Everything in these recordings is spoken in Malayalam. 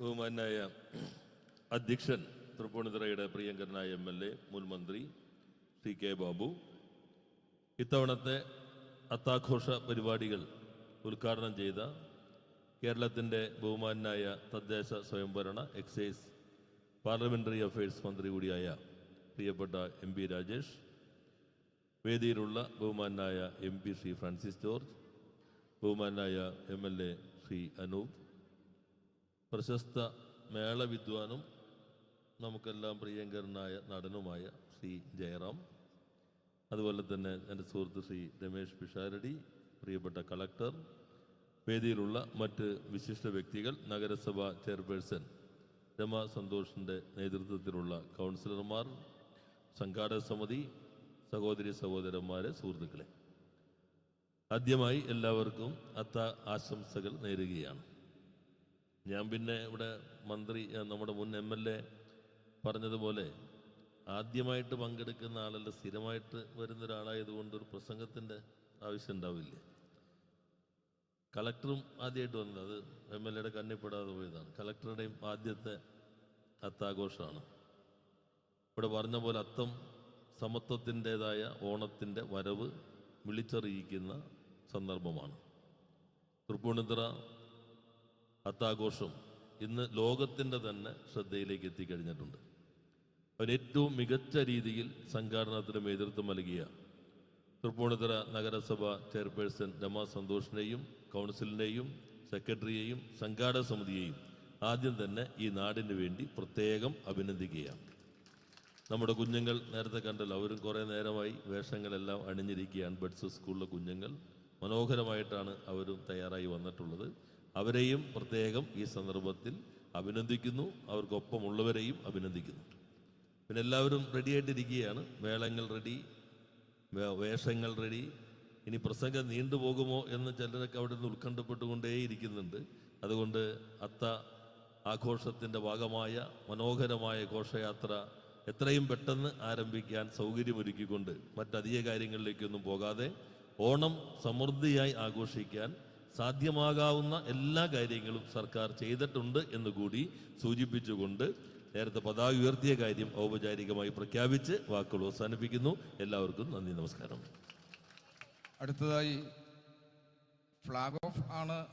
ബഹുമാനായ അധ്യക്ഷൻ തൃപ്പൂണിത്തുറയുടെ പ്രിയങ്കരനായ എം എൽ എ മുൻ മന്ത്രി സി കെ ബാബു. ഇത്തവണത്തെ അത്താഘോഷ പരിപാടികൾ ഉദ്ഘാടനം ചെയ്ത കേരളത്തിന്റെ ബഹുമാനായ തദ്ദേശ സ്വയംഭരണ എക്സൈസ് പാർലമെന്ററി അഫയേഴ്സ് മന്ത്രി കൂടിയായ പ്രിയപ്പെട്ട എം പി രാജേഷ് വേദിയിലുള്ള ബഹുമാനായ എം പി ശ്രീ ഫ്രാൻസിസ് ജോർജ് ബഹുമാനായ M L A Shri Anoop പ്രശസ്ത മേള വിദ്വാനും നമുക്കെല്ലാം പ്രിയങ്കരനായ നടനുമായ ശ്രീ ജയറാം. അതുപോലെ തന്നെ എന്റെ സുഹൃത്ത് ശ്രീ രമേഷ് പിഷാരടി പ്രിയപ്പെട്ട കളക്ടർ വേദിയിലുള്ള മറ്റ് വിശിഷ്ട വ്യക്തികൾ നഗരസഭ ചെയർപേഴ്സൺ രമ സന്തോഷിന്റെ നേതൃത്വത്തിലുള്ള കൗൺസിലർമാർ സംഘാടക സമിതി സഹോദരി സഹോദരന്മാരെ സുഹൃത്തുക്കളെ. ആദ്യമായി എല്ലാവർക്കും അത്ത ആശംസകൾ നേരുകയാണ്. ഞാൻ പിന്നെ ഇവിടെ മന്ത്രി നമ്മുടെ മുൻ എം എൽ എ പറഞ്ഞതുപോലെ ആദ്യമായിട്ട് പങ്കെടുക്കുന്ന ആളല്ല സ്ഥിരമായിട്ട് വരുന്ന ഒരാളായതുകൊണ്ട് ഒരു പ്രസംഗത്തിന്റെ ആവശ്യം ഉണ്ടാവില്ല കളക്ടറും ആദ്യമായിട്ട് വന്നത് അത് എം എൽ എയുടെ കണ്ണിപ്പെടാതെ പോയതാണ്. കളക്ടറുടെയും ആദ്യത്തെ അത്താഘോഷമാണ്. ഇവിടെ പറഞ്ഞ പോലെ അത്തം സമത്വത്തിന്റെതായ ഓണത്തിന്റെ വരവ് വിളിച്ചറിയിക്കുന്ന സന്ദർഭമാണ്. തൃപ്പൂണിത്തുറ അത്താഘോഷം ഇന്ന് ലോകത്തിന്റെ തന്നെ ശ്രദ്ധയിലേക്ക് എത്തിക്കഴിഞ്ഞിട്ടുണ്ട്. അവൻ ഏറ്റവും മികച്ച രീതിയിൽ സംഘാടനത്തിന് നേതൃത്വം നൽകിയ തൃപ്പൂണിത്തുറ നഗരസഭ ചെയർപേഴ്സൺ രമ സന്തോഷിനെയും കൗൺസിലിനെയും സെക്രട്ടറിയെയും സംഘാടക സമിതിയെയും ആദ്യം തന്നെ ഈ നാടിന് വേണ്ടി പ്രത്യേകം അഭിനന്ദിക്കുകയാണ്. നമ്മുടെ കുഞ്ഞുങ്ങൾ നേരത്തെ കണ്ടല്ലോ അവരും കുറേ നേരമായി വേഷങ്ങളെല്ലാം അണിഞ്ഞിരിക്കുകയാണ്. ബഡ്സ് സ്കൂളിലെ കുഞ്ഞുങ്ങൾ മനോഹരമായിട്ടാണ് അവരും തയ്യാറായി വന്നിട്ടുള്ളത്. അവരെയും പ്രത്യേകം ഈ സന്ദർഭത്തിൽ അഭിനന്ദിക്കുന്നു. അവർക്കൊപ്പമുള്ളവരെയും അഭിനന്ദിക്കുന്നു. പിന്നെ എല്ലാവരും റെഡിയായിട്ടിരിക്കുകയാണ് മേളങ്ങൾ റെഡി വേഷങ്ങൾ റെഡി ഇനി പ്രസംഗം നീണ്ടുപോകുമോ എന്ന് ചിലരൊക്കെ അവിടെ നിന്ന് ഉത്കണ്ഠപ്പെട്ടുകൊണ്ടേയിരിക്കുന്നുണ്ട്. അതുകൊണ്ട് അത്ത ആഘോഷത്തിന്റെ ഭാഗമായ മനോഹരമായ ഘോഷയാത്ര എത്രയും പെട്ടെന്ന് ആരംഭിക്കാൻ സൗകര്യമൊരുക്കിക്കൊണ്ട് മറ്റധിക കാര്യങ്ങളിലേക്കൊന്നും പോകാതെ ഓണം സമൃദ്ധിയായി ആഘോഷിക്കാൻ സാധ്യമാകാവുന്ന എല്ലാ കാര്യങ്ങളും സർക്കാർ ചെയ്തിട്ടുണ്ട് എന്ന് കൂടി സൂചിപ്പിച്ചുകൊണ്ട് നേരത്തെ പതാക ഉയർത്തിയ കാര്യം ഔപചാരികമായി പ്രഖ്യാപിച്ച് വാക്കുകൾ അവസാനിപ്പിക്കുന്നു. എല്ലാവർക്കും നന്ദി നമസ്കാരം. അടുത്തതായി ഫ്ലാഗ് ഓഫ് ആണ്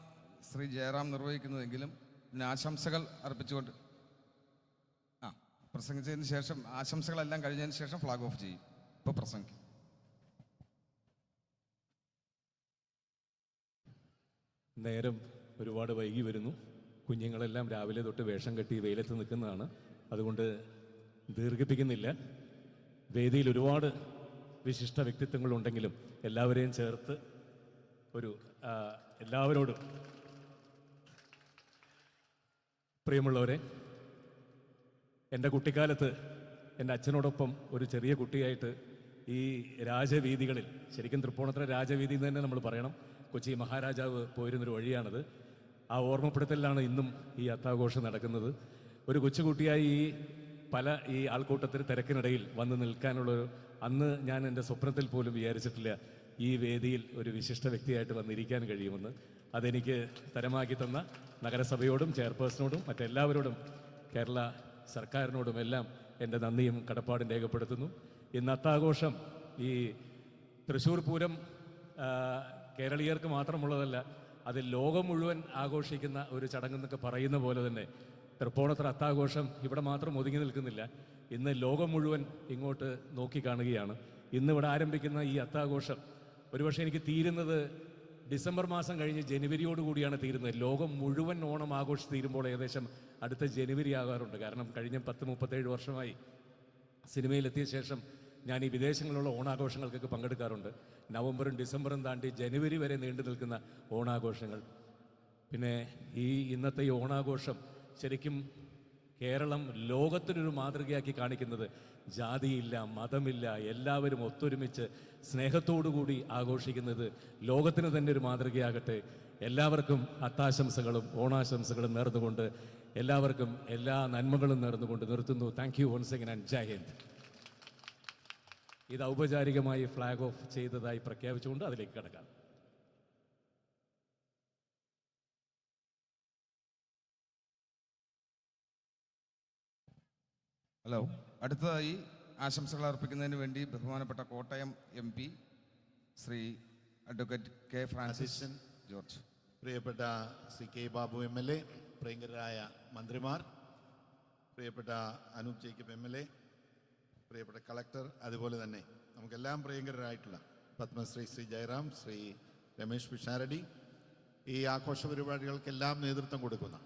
ശ്രീ ജയറാം നിർവഹിക്കുന്നതെങ്കിലും ഇതിന് ആശംസകൾ അർപ്പിച്ചുകൊണ്ട് ആ പ്രസംഗിച്ചതിന് ശേഷം ആശംസകളെല്ലാം കഴിഞ്ഞതിന് ശേഷം ഫ്ലാഗ് ഓഫ് ചെയ്യും. ഇപ്പോൾ പ്രസംഗിക്കും. നേരം ഒരുപാട് വൈകി വരുന്നു. കുഞ്ഞുങ്ങളെല്ലാം രാവിലെ തൊട്ട് വേഷം കെട്ടി വെയിലത്ത് നിൽക്കുന്നതാണ്. അതുകൊണ്ട് ദീർഘിപ്പിക്കുന്നില്ല. വേദിയിൽ ഒരുപാട് വിശിഷ്ട വ്യക്തിത്വങ്ങളുണ്ടെങ്കിലും എല്ലാവരെയും ചേർത്ത് ഒരു എല്ലാവരോടും പ്രിയമുള്ളവരെ എന്റെ കുട്ടിക്കാലത്ത് എന്റെ അച്ഛനോടൊപ്പം ഒരു ചെറിയ കുട്ടിയായിട്ട് ഈ രാജവീതികളിൽ ശരിക്കും തൃപ്പൂണിത്തുറ രാജവീതി എന്ന് തന്നെ നമ്മൾ പറയണം കൊച്ചി മഹാരാജാവ് പോയിരുന്നൊരു വഴിയാണത്. ആ ഓർമ്മപ്പെടുത്തലിലാണ് ഇന്നും ഈ അത്താഘോഷം നടക്കുന്നത്. ഒരു കൊച്ചുകുട്ടിയായി ഈ പല ഈ ആൾക്കൂട്ടത്തിൽ തിരക്കിനിടയിൽ വന്ന് നിൽക്കാനുള്ളൊരു അന്ന് ഞാൻ എന്റെ സ്വപ്നത്തിൽ പോലും വിചാരിച്ചിട്ടില്ല ഈ വേദിയിൽ ഒരു വിശിഷ്ട വ്യക്തിയായിട്ട് വന്നിരിക്കാൻ കഴിയുമെന്ന്. അതെനിക്ക് തരമാക്കി തന്ന നഗരസഭയോടും ചെയർപേഴ്സണോടും മറ്റെല്ലാവരോടും കേരള സർക്കാരിനോടും എല്ലാം എന്റെ നന്ദിയും കടപ്പാടും രേഖപ്പെടുത്തുന്നു. ഇന്ന് അത്താഘോഷം ഈ തൃശ്ശൂർ പൂരം കേരളീയർക്ക് മാത്രമുള്ളതല്ല അത് ലോകം മുഴുവൻ ആഘോഷിക്കുന്ന ഒരു ചടങ്ങെന്നൊക്കെ പറയുന്ന പോലെ തന്നെ തൃപ്പൂണിത്തുറ അത്താഘോഷം ഇവിടെ മാത്രം ഒതുങ്ങി നിൽക്കുന്നില്ല. ഇന്ന് ലോകം മുഴുവൻ ഇങ്ങോട്ട് നോക്കിക്കാണുകയാണ് ഇന്ന് ഇവിടെ ആരംഭിക്കുന്ന ഈ അത്താഘോഷം ഒരുപക്ഷെ എനിക്ക് തീരുന്നത് ഡിസംബർ മാസം കഴിഞ്ഞ് ജനുവരിയോട് കൂടിയാണ് തീരുന്നത്. ലോകം മുഴുവൻ ഓണം ആഘോഷിച്ച് തീരുമ്പോൾ ഏകദേശം അടുത്ത ജനുവരി ആകാറുണ്ട്. കാരണം കഴിഞ്ഞ പത്ത് മുപ്പത്തേഴ് വർഷമായി സിനിമയിലെത്തിയ ശേഷം ഞാൻ ഈ വിദേശങ്ങളിലുള്ള ഓണാഘോഷങ്ങൾക്കൊക്കെ പങ്കെടുക്കാറുണ്ട്. നവംബറും ഡിസംബറും താണ്ടി ജനുവരി വരെ നീണ്ടു നിൽക്കുന്ന ഓണാഘോഷങ്ങൾ. പിന്നെ ഈ ഇന്നത്തെ ഈ ഓണാഘോഷം ശരിക്കും കേരളം ലോകത്തിനൊരു മാതൃകയാക്കി കാണിക്കുന്നത് ജാതിയില്ല മതമില്ല എല്ലാവരും ഒത്തൊരുമിച്ച് സ്നേഹത്തോടുകൂടി ആഘോഷിക്കുന്നത് ലോകത്തിന് തന്നെ ഒരു മാതൃകയാകട്ടെ. എല്ലാവർക്കും അത്താശംസകളും ഓണാശംസകളും നേർന്നുകൊണ്ട് എല്ലാവർക്കും എല്ലാ നന്മകളും നേർന്നുകൊണ്ട് നിർത്തുന്നു. Thank you once again and Jai Hind ഇത് ഔപചാരികമായി ഫ്ലാഗ് ഓഫ് ചെയ്തതായി പ്രഖ്യാപിച്ചുകൊണ്ട് അതിലേക്ക് കടക്കാം. ഹലോ അടുത്തതായി ആശംസകൾ അർപ്പിക്കുന്നതിന് വേണ്ടി ബഹുമാനപ്പെട്ട Kottayam M P Shri advocate K Francis George പ്രിയപ്പെട്ട C K Babu M L A പ്രിയങ്കരായ മന്ത്രിമാർ പ്രിയപ്പെട്ട Anoop Jacob M L A പ്രിയപ്പെട്ട കളക്ടർ അതുപോലെ തന്നെ നമുക്കെല്ലാം പ്രിയങ്കരായിട്ടുള്ള പത്മശ്രീ ശ്രീ ജയറാം ശ്രീ രമേശ് പിഷാരടി ഈ ആഘോഷ പരിപാടികൾക്കെല്ലാം നേതൃത്വം കൊടുക്കുന്ന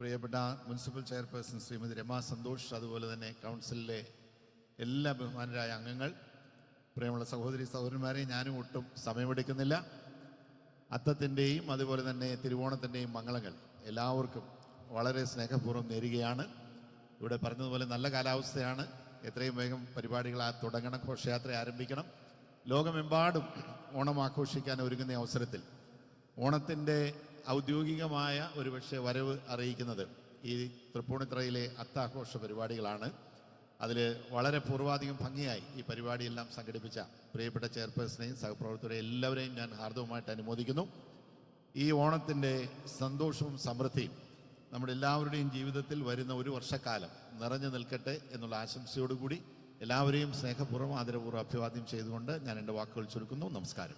പ്രിയപ്പെട്ട മുനിസിപ്പൽ ചെയർപേഴ്സൺ ശ്രീമതി രമാ സന്തോഷ് അതുപോലെ തന്നെ കൗൺസിലിലെ എല്ലാ ബഹുമാനരായ അംഗങ്ങൾ പ്രിയമുള്ള സഹോദരി സഹോദരന്മാരെ ഞാനും ഒട്ടും സമയമെടുക്കുന്നില്ല. അത്തത്തിന്റെയും അതുപോലെ തന്നെ തിരുവോണത്തിന്റെയും മംഗളങ്ങൾ എല്ലാവർക്കും വളരെ സ്നേഹപൂർവം നേരുകയാണ്. ഇവിടെ പറഞ്ഞതുപോലെ നല്ല കാലാവസ്ഥയാണ്. എത്രയും വേഗം പരിപാടികൾ ആ തുടങ്ങണം ഘോഷയാത്ര ആരംഭിക്കണം. ലോകമെമ്പാടും ഓണം ആഘോഷിക്കാൻ ഒരുങ്ങുന്ന അവസരത്തിൽ ഓണത്തിന്റെ ഔദ്യോഗികമായ ഒരു പക്ഷേ വരവ് അറിയിക്കുന്നത് ഈ തൃപ്പൂണിത്തറയിലെ അത്താഘോഷ പരിപാടികളാണ്. അതിൽ വളരെ പൂർവാധികം ഭംഗിയായി ഈ പരിപാടിയെല്ലാം സംഘടിപ്പിച്ച പ്രിയപ്പെട്ട ചെയർപേഴ്സണെയും സഹപ്രവർത്തകരെയും എല്ലാവരെയും ഞാൻ ഹാർദവുമായിട്ട് അനുമോദിക്കുന്നു. ഈ ഓണത്തിന്റെ സന്തോഷവും സമൃദ്ധിയും നമ്മുടെ എല്ലാവരുടെയും ജീവിതത്തിൽ വരുന്ന ഒരു വർഷക്കാലം നിറഞ്ഞു നിൽക്കട്ടെ എന്നുള്ള ആശംസയോടുകൂടി എല്ലാവരെയും സ്നേഹപൂർവം ആദരപൂർവം അഭിവാദ്യം ചെയ്തുകൊണ്ട് ഞാൻ എന്റെ വാക്കുകൾ ചുരുക്കുന്നു. നമസ്കാരം.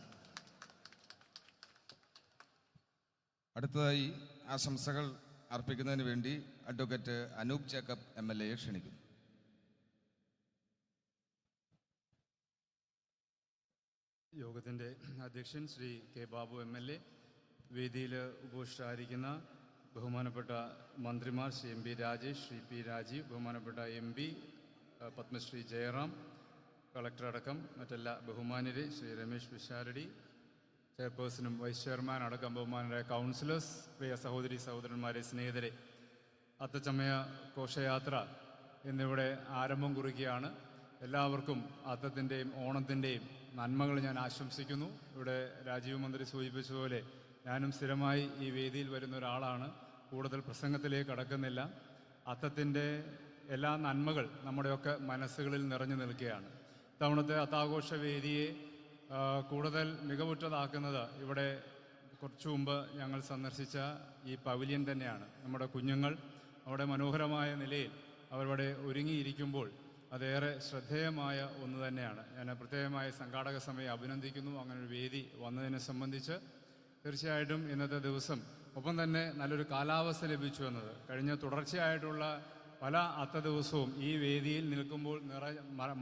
അടുത്തതായി ആശംസകൾ അർപ്പിക്കുന്നതിന് വേണ്ടി advocate Anoop Jacob M L എയെ ക്ഷണിക്കുന്നു. യോഗത്തിന്റെ അധ്യക്ഷൻ Shri K Babu M L A വേദിയിൽ ഉപവിഷ്ടായിരിക്കുന്ന ബഹുമാനപ്പെട്ട മന്ത്രിമാർ Shri M P Rajesh Shri P Rajeev ബഹുമാനപ്പെട്ട M P Padmashri Jayaram collector അടക്കം മറ്റെല്ലാ ബഹുമാനരെ ശ്രീ രമേശ് വിശാരടി ചെയർപേഴ്സണും വൈസ് ചെയർമാൻ അടക്കം ബഹുമാനരായ കൗൺസിലേഴ്സ് പ്രിയ സഹോദരി സഹോദരന്മാരെ സ്നേഹിതരെ അത്തച്ചമയ ഘോഷയാത്ര എന്നിവിടെ ആരംഭം കുറിക്കുകയാണ്. എല്ലാവർക്കും അത്തത്തിന്റെയും ഓണത്തിന്റെയും നന്മകൾ ഞാൻ ആശംസിക്കുന്നു. ഇവിടെ രാജീവ് മന്ത്രി സൂചിപ്പിച്ചതുപോലെ ഞാനും സ്ഥിരമായി ഈ വേദിയിൽ വരുന്ന ഒരാളാണ്. കൂടുതൽ പ്രസംഗത്തിലേക്ക് കടക്കുന്നില്ല. അത്തത്തിന്റെ എല്ലാ നന്മകൾ നമ്മുടെയൊക്കെ മനസ്സുകളിൽ നിറഞ്ഞു നിൽക്കുകയാണ്. ഇത്തവണത്തെ അത്താഘോഷ വേദിയെ കൂടുതൽ മികവുറ്റതാക്കുന്നത് ഇവിടെ കുറച്ചു മുമ്പ് ഞങ്ങൾ സന്ദർശിച്ച ഈ പവിലിയൻ തന്നെയാണ്. നമ്മുടെ കുഞ്ഞുങ്ങൾ അവിടെ മനോഹരമായ നിലയിൽ അവരവിടെ ഒരുങ്ങിയിരിക്കുമ്പോൾ അതേറെ ശ്രദ്ധേയമായ ഒന്ന് തന്നെയാണ്. ഞാൻ പ്രത്യേകമായ സംഘാടക സമയം അഭിനന്ദിക്കുന്നു. അങ്ങനെ ഒരു വേദി വന്നതിനെ സംബന്ധിച്ച് തീർച്ചയായിട്ടും ഇന്നത്തെ ദിവസം ഒപ്പം തന്നെ നല്ലൊരു കാലാവസ്ഥ ലഭിച്ചു എന്നത്. കഴിഞ്ഞ തുടർച്ചയായിട്ടുള്ള പല അത്ത ദിവസവും ഈ വേദിയിൽ നിൽക്കുമ്പോൾ നിറ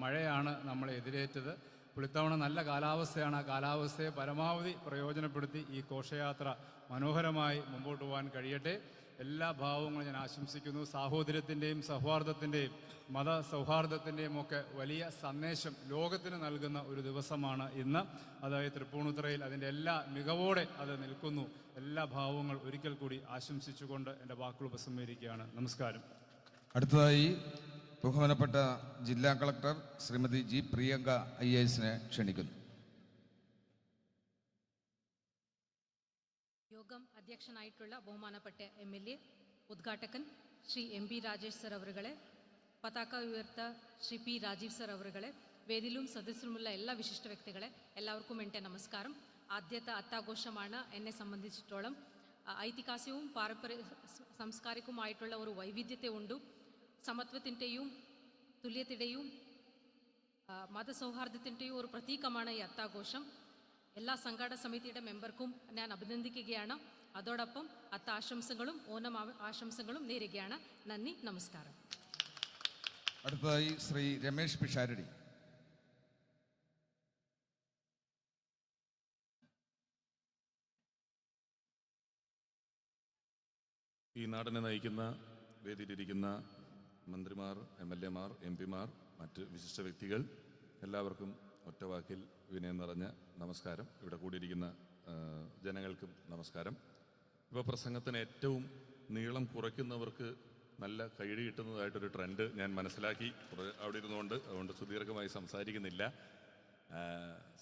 മഴയാണ് നമ്മളെ എതിരേറ്റത്. പുളിത്തവണ നല്ല കാലാവസ്ഥയാണ്. ആ കാലാവസ്ഥയെ പരമാവധി പ്രയോജനപ്പെടുത്തി ഈ ഘോഷയാത്ര മനോഹരമായി മുമ്പോട്ട് പോകാൻ കഴിയട്ടെ. എല്ലാ ഭാവങ്ങളും ഞാൻ ആശംസിക്കുന്നു. സാഹോദര്യത്തിന്റെയും സൗഹാർദ്ദത്തിന്റെയും മത സൗഹാർദ്ദത്തിന്റെയും ഒക്കെ വലിയ സന്ദേശം ലോകത്തിന് നൽകുന്ന ഒരു ദിവസമാണ് ഇന്ന്. അതായത് തൃപ്പൂണിത്തുറയിൽ അതിന്റെ എല്ലാ മികവോടെ അത് നിൽക്കുന്നു. എല്ലാ ഭാവങ്ങൾ ഒരിക്കൽ കൂടി ആശംസിച്ചുകൊണ്ട് എന്റെ വാക്കുകൾ ഉപസംഹരിക്കുകയാണ്. നമസ്കാരം. അടുത്തതായി ബഹുമാനപ്പെട്ട ജില്ലാ collector Shrimati G Priyanka I എസിനെ ക്ഷണിക്കുന്നു. യോഗം അധ്യക്ഷനായിട്ടുള്ള ബഹുമാനപ്പെട്ട M L A ഉദ്ഘാടകൻ Shri M P Rajesh sir അവറുകളെ പതാക ഉയർത്ത ശ്രീ പി രാജീവ് സർ അവറുകളെ വേദിയിലും സദസ്സിലുമുള്ള എല്ലാ വിശിഷ്ട വ്യക്തികളെ എല്ലാവർക്കും എന്റെ നമസ്കാരം. ആദ്യത്തെ അത്താഘോഷമാണ് എന്നെ സംബന്ധിച്ചിടത്തോളം. ഐതിഹാസികവും പാരമ്പര്യ സാംസ്കാരികവുമായിട്ടുള്ള ഒരു വൈവിധ്യത്തെ ഉണ്ടും. സമത്വത്തിന്റെയും തുല്യത്തിന്റെയും മതസൗഹാർദ്ദത്തിന്റെയും ഒരു പ്രതീകമാണ് ഈ അത്താഘോഷം. എല്ലാ സംഘാട സമിതിയുടെ മെമ്പർക്കും ഞാൻ അഭിനന്ദിക്കുകയാണ്. അതോടൊപ്പം അത്ത ആശംസകളും ഓണം ആശംസകളും നേരുകയാണ്. നന്ദി നമസ്കാരം. അടുത്തതായി ശ്രീ രമേശ് പിഷാരടി. ഈ നാടിനെ നയിക്കുന്ന വേദിയിലിരിക്കുന്ന മന്ത്രിമാർ എം എൽ എമാർ എം പിമാർ മറ്റ് വിശിഷ്ട വ്യക്തികൾ എല്ലാവർക്കും ഒറ്റവാക്കിൽ വിനയം നിറഞ്ഞ നമസ്കാരം. ഇവിടെ കൂടിയിരിക്കുന്ന ജനങ്ങൾക്കും നമസ്കാരം. ഇപ്പോൾ പ്രസംഗത്തിന് ഏറ്റവും നീളം കുറയ്ക്കുന്നവർക്ക് നല്ല കൈഴി കിട്ടുന്നതായിട്ടൊരു ട്രെൻഡ് ഞാൻ മനസ്സിലാക്കി അവിടെ ഇരുന്നുകൊണ്ട്. അതുകൊണ്ട് സുദീർഘമായി സംസാരിക്കുന്നില്ല.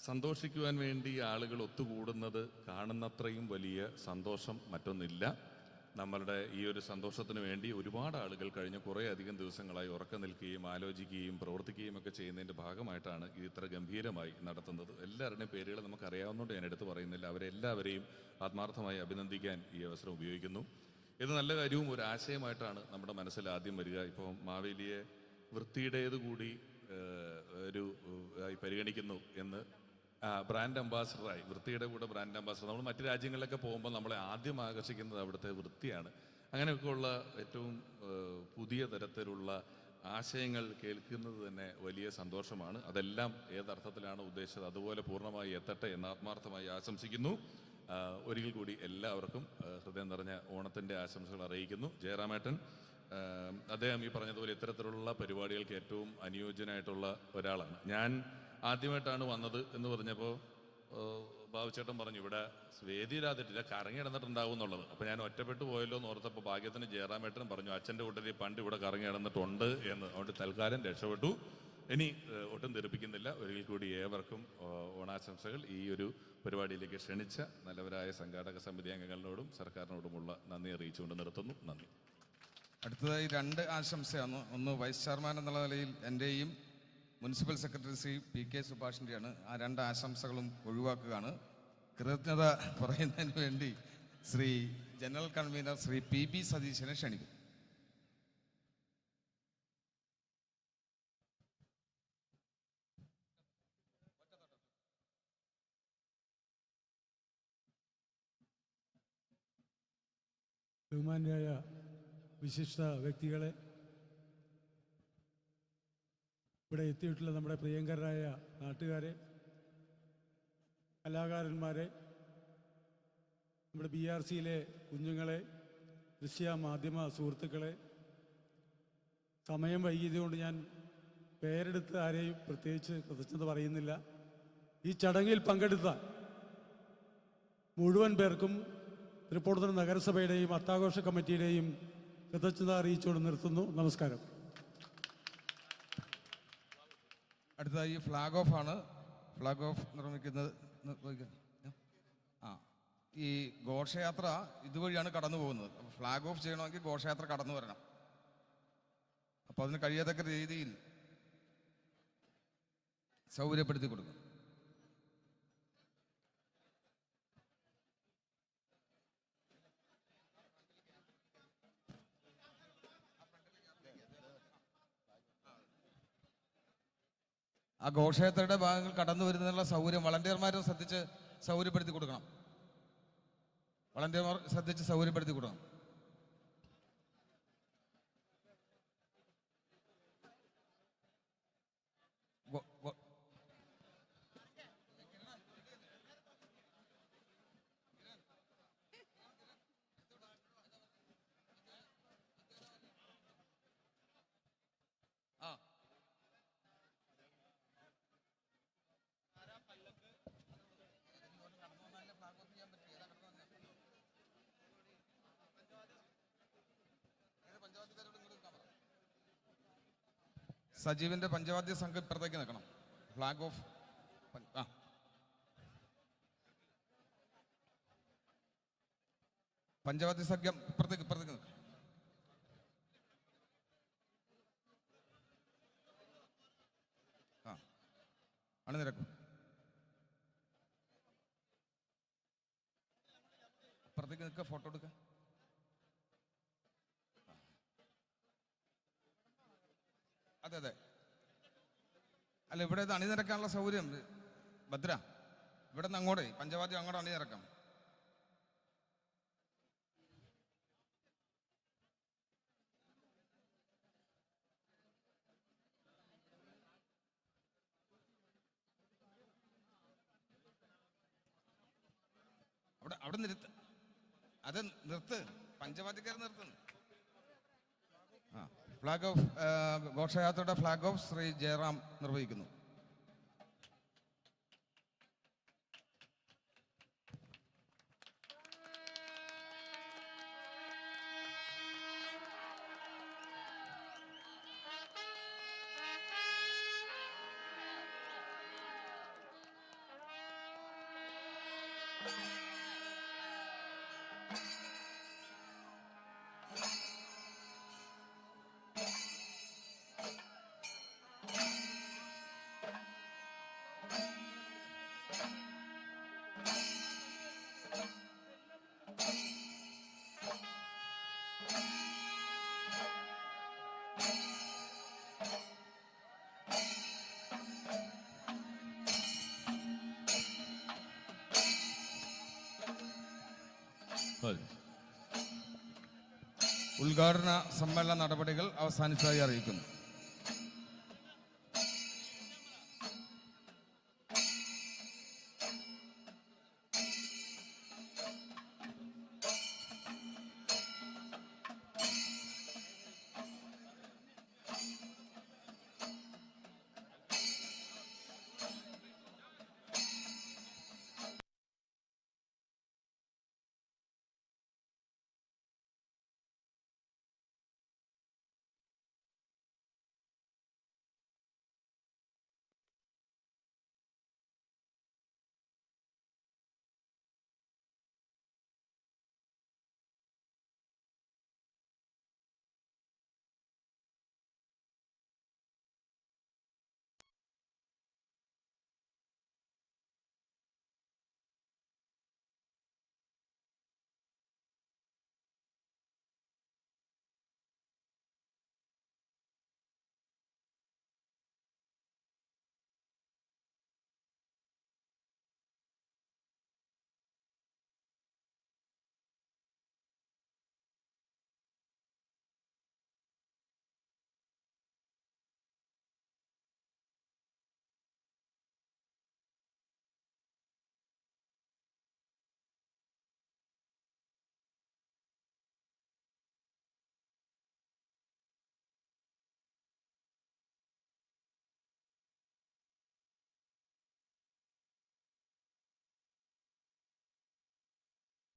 സന്തോഷിക്കുവാൻ വേണ്ടി ആളുകൾ ഒത്തുകൂടുന്നത് കാണുന്നത്രയും വലിയ സന്തോഷം മറ്റൊന്നില്ല. നമ്മളുടെ ഈ ഒരു സന്തോഷത്തിന് വേണ്ടി ഒരുപാട് ആളുകൾ കഴിഞ്ഞ കുറേ അധികം ദിവസങ്ങളായി ഉറക്കം നിൽക്കുകയും ആലോചിക്കുകയും പ്രവർത്തിക്കുകയും ഒക്കെ ചെയ്യുന്നതിന്റെ ഭാഗമായിട്ടാണ് ഇത് ഇത്ര ഗംഭീരമായി നടത്തുന്നത്. എല്ലാവരുടെയും പേരുകൾ നമുക്കറിയാവുന്നതുകൊണ്ട് ഞാൻ എടുത്തു പറയുന്നില്ല. അവരെല്ലാവരെയും ആത്മാർത്ഥമായി അഭിനന്ദിക്കാൻ ഈ അവസരം ഉപയോഗിക്കുന്നു. ഇത് നല്ല കാര്യവും ഒരു ആശയമായിട്ടാണ് നമ്മുടെ മനസ്സിൽ ആദ്യം വരിക. ഇപ്പോൾ മാവേലിയെ വൃത്തിയുടേത് കൂടി ഒരു പരിഗണിക്കുന്നു എന്ന് ബ്രാൻഡ് അംബാസഡറായി വൃത്തിയുടെ കൂടെ ബ്രാൻഡ് അംബാസഡർ നമ്മൾ മറ്റു രാജ്യങ്ങളിലൊക്കെ പോകുമ്പോൾ നമ്മളെ ആദ്യം ആകർഷിക്കുന്നത് അവിടുത്തെ വൃത്തിയാണ്. അങ്ങനെയൊക്കെയുള്ള ഏറ്റവും പുതിയ തരത്തിലുള്ള ആശയങ്ങൾ കേൾക്കുന്നത് തന്നെ വലിയ സന്തോഷമാണ്. അതെല്ലാം ഏതർത്ഥത്തിലാണ് ഉദ്ദേശിച്ചത്? അതുപോലെ പൂർണമായി എത്തട്ടെ എന്ന് ആത്മാർത്ഥമായി ആശംസിക്കുന്നു. ഒരിക്കൽ കൂടി എല്ലാവർക്കും ഹൃദയം നിറഞ്ഞ ഓണത്തിന്റെ ആശംസകൾ അറിയിക്കുന്നു. ജയറാമേട്ടൻ അദ്ദേഹം ഈ പറഞ്ഞതുപോലെ ഇത്തരത്തിലുള്ള പരിപാടികൾക്ക് ഏറ്റവും അനുയോജ്യനായിട്ടുള്ള ഒരാളാണ്. ഞാൻ ആദ്യമായിട്ടാണ് വന്നത് എന്ന് പറഞ്ഞപ്പോൾ ബാബുചേട്ടൻ പറഞ്ഞു ഇവിടെ വേദിയിലാതിട്ടില്ല കറങ്ങി കിടന്നിട്ടുണ്ടാവും എന്നുള്ളത്. അപ്പോൾ ഞാൻ ഒറ്റപ്പെട്ടു പോയല്ലോ എന്ന് ഓർത്തപ്പോൾ ഭാഗ്യത്തിന് ജയറാമേട്ടനും പറഞ്ഞു അച്ഛന്റെ കൂട്ടത്തിൽ പണ്ട് ഇവിടെ കറങ്ങി കിടന്നിട്ടുണ്ട് എന്ന്. അതുകൊണ്ട് തൽക്കാലം രക്ഷപ്പെട്ടു. ഇനി ഒട്ടും തെറിപ്പിക്കുന്നില്ല. ഒരിക്കൽ കൂടി ഏവർക്കും ഓണാശംസകൾ. ഈ ഒരു പരിപാടിയിലേക്ക് ക്ഷണിച്ച നല്ലവരായ സംഘാടക സമിതി അംഗങ്ങളോടും സർക്കാരിനോടുമുള്ള നന്ദി അറിയിച്ചുകൊണ്ട് നിർത്തുന്നു. നന്ദി. അടുത്തതായി രണ്ട് ആശംസയാണ്. ഒന്ന് വൈസ് ചെയർമാൻ എന്നുള്ള നിലയിൽ എന്റെയും municipal secretary Shri P K സുഭാഷിന്റെയാണ് ആ രണ്ട് ആശംസകളും ഒഴിവാക്കുകയാണ്. കൃതജ്ഞത പറയുന്നതിന് വേണ്ടി Shri general convener Shri P B സതീശനെ ക്ഷണിക്കും ബഹുമാന്യായ വിശിഷ്ട വ്യക്തികളെ ഇവിടെ എത്തിയിട്ടുള്ള നമ്മുടെ പ്രിയങ്കരായ നാട്ടുകാരെ കലാകാരന്മാരെ നമ്മുടെ ബി ആർ സിയിലെ കുഞ്ഞുങ്ങളെ ദൃശ്യ മാധ്യമ സുഹൃത്തുക്കളെ സമയം വൈകിയതുകൊണ്ട് ഞാൻ പേരെടുത്ത് ആരെയും പ്രത്യേകിച്ച് കൃതജ്ഞത പറയുന്നില്ല. ഈ ചടങ്ങിൽ പങ്കെടുത്ത മുഴുവൻ പേർക്കും തൃപ്പൂണിത്തുറ നഗരസഭയുടെയും അത്താഘോഷ കമ്മിറ്റിയുടെയും കൃതജ്ഞത അറിയിച്ചുകൊണ്ട് നിർത്തുന്നു. നമസ്കാരം. അടുത്തതായി ഫ്ലാഗ് ഓഫ് ആണ്. ഫ്ലാഗ് ഓഫ് നിർമ്മിക്കുന്നത് ആ. ഈ ഘോഷയാത്ര ഇതുവഴിയാണ് കടന്നു പോകുന്നത്. ഫ്ലാഗ് ഓഫ് ചെയ്യണമെങ്കിൽ ഘോഷയാത്ര കടന്നു വരണം. അപ്പോൾ അതിന് കഴിയത്തക്ക രീതിയിൽ സൗകര്യപ്പെടുത്തി കൊടുക്കും. ആ ഘോഷയാത്രയുടെ ഭാഗങ്ങൾ കടന്നു വരുന്നതിനുള്ള സൗകര്യം വളണ്ടിയർമാരെ ശ്രദ്ധിച്ച് സൗകര്യപ്പെടുത്തി കൊടുക്കണം. വളണ്ടിയർമാർ ശ്രദ്ധിച്ച് സൗകര്യപ്പെടുത്തി കൊടുക്കണം. സജീവിന്റെ പഞ്ചവാദ്യ സംഘം ഇപ്പുറത്തേക്ക് നിൽക്കണം. ഫ്ലാഗ് ഓഫ് ആ. പഞ്ചവാദ്യ സംഘം ഇപ്പുറത്തേക്ക് ഇപ്പുറത്തേക്ക് നിൽക്കണം. ആ. അണിനിരക്കും. അപ്പുറത്തേക്ക് നിൽക്കുക ഫോട്ടോ എടുക്കുക അതെ അതെ. അല്ല ഇവിടെ ഇത് അണിനിരക്കാനുള്ള സൗകര്യം. ഭദ്ര ഇവിടെ നിന്ന് അങ്ങോട്ടേ. പഞ്ചവാദ്യം അങ്ങോട്ട് അണിനിരക്കാം. അവിടെ അവിടെ നിർത്ത്. അത് നിർത്ത്. പഞ്ചവാദ്യക്കാർ നിർത്തുന്നു. ഫ്ലാഗ് ഓഫ് ആ, ഘോഷയാത്രയുടെ ഫ്ലാഗ് ഓഫ് ശ്രീ ജയറാം നിർവഹിക്കുന്നു. ഉദ്ഘാടന സമ്മേളന നടപടികൾ അവസാനിച്ചതായി അറിയിക്കുന്നു.